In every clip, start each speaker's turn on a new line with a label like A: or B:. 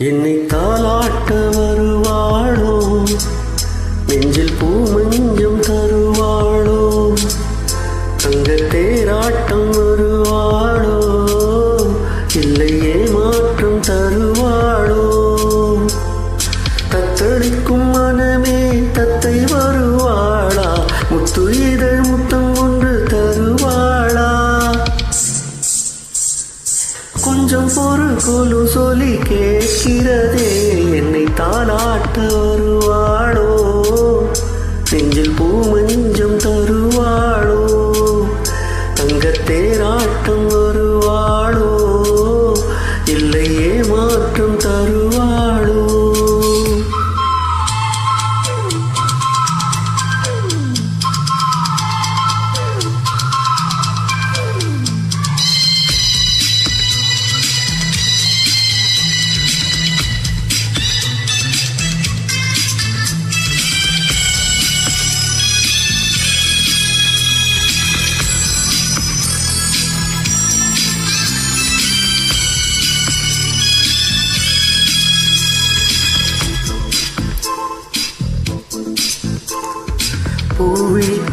A: என்னை தாளாட்ட வரும் கொஞ்சம் பொறு குழு சொல்லி கேட்கிறதே. என்னை தாளாட்ட வருவாளோ நெஞ்சில் பூமஞ்ச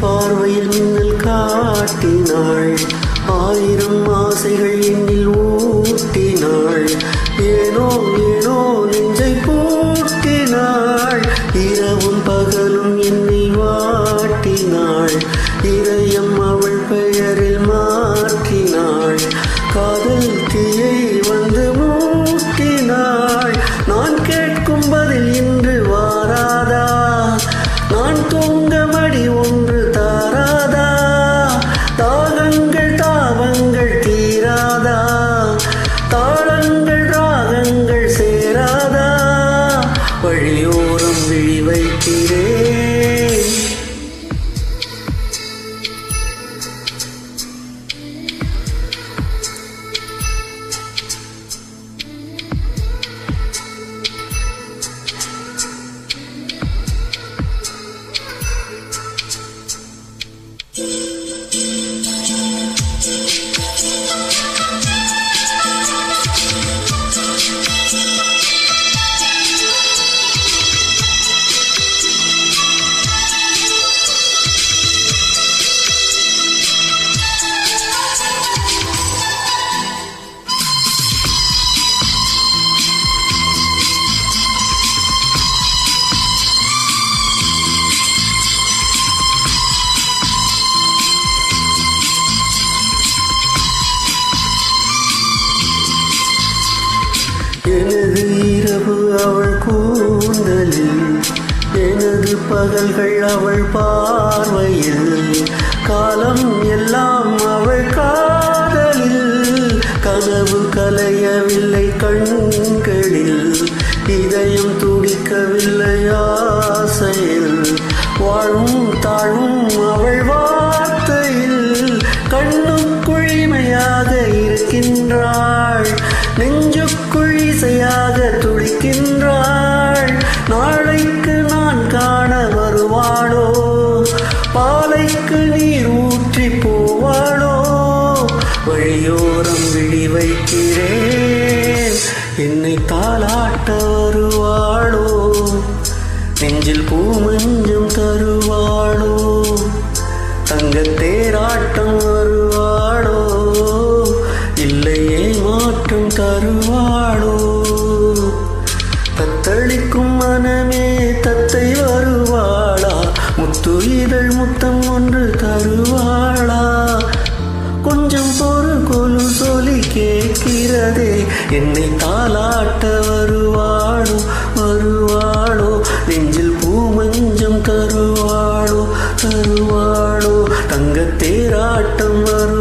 A: பார்வையில் மின்னல் காட்டினாள். ஆயிரம் ஆசைகள் என்னில் ஊட்டினாள். ஏனோ ஏ பழியோரம் விழி வைக்கிறேன் பகல்கள் அவள் பார்வையில் காலம் எல்லாம் அவள் காதலில் கனவு கலையவில்லை கண்களில் இதயம் துடிக்கவில்லை ஆசையில் வாழும் தாழும் அவள் வார்த்தையில் கண்ணும் குழிமையாக இருக்கின்றாள். பாலைக்கு நீர் ஊற்றி போவாளோ வழியோரம் விழி வைக்கிறேன். என்னை தாளாட்ட வருவாளோ? நெஞ்சில் பூ மஞ்சம் தருவாளோ? தங்கத்தேராட்டம் வருவாளோ? இல்லையே மாற்றம் தருவாளோ? தத்தளிக்கும் மனமே தத்தை வருவாளா? முத்து இதழ் முத்தம் ஒன்று தருவாளா? கொஞ்சம் பொறு கொலு சொல்லி கேட்கிறதே. என்னை தாளாட்ட வருவாளோ வருவாளோ? நெஞ்சில் பூமஞ்சம் தருவாளோ தருவாளோ? தங்கத்தேராட்டம் வரும்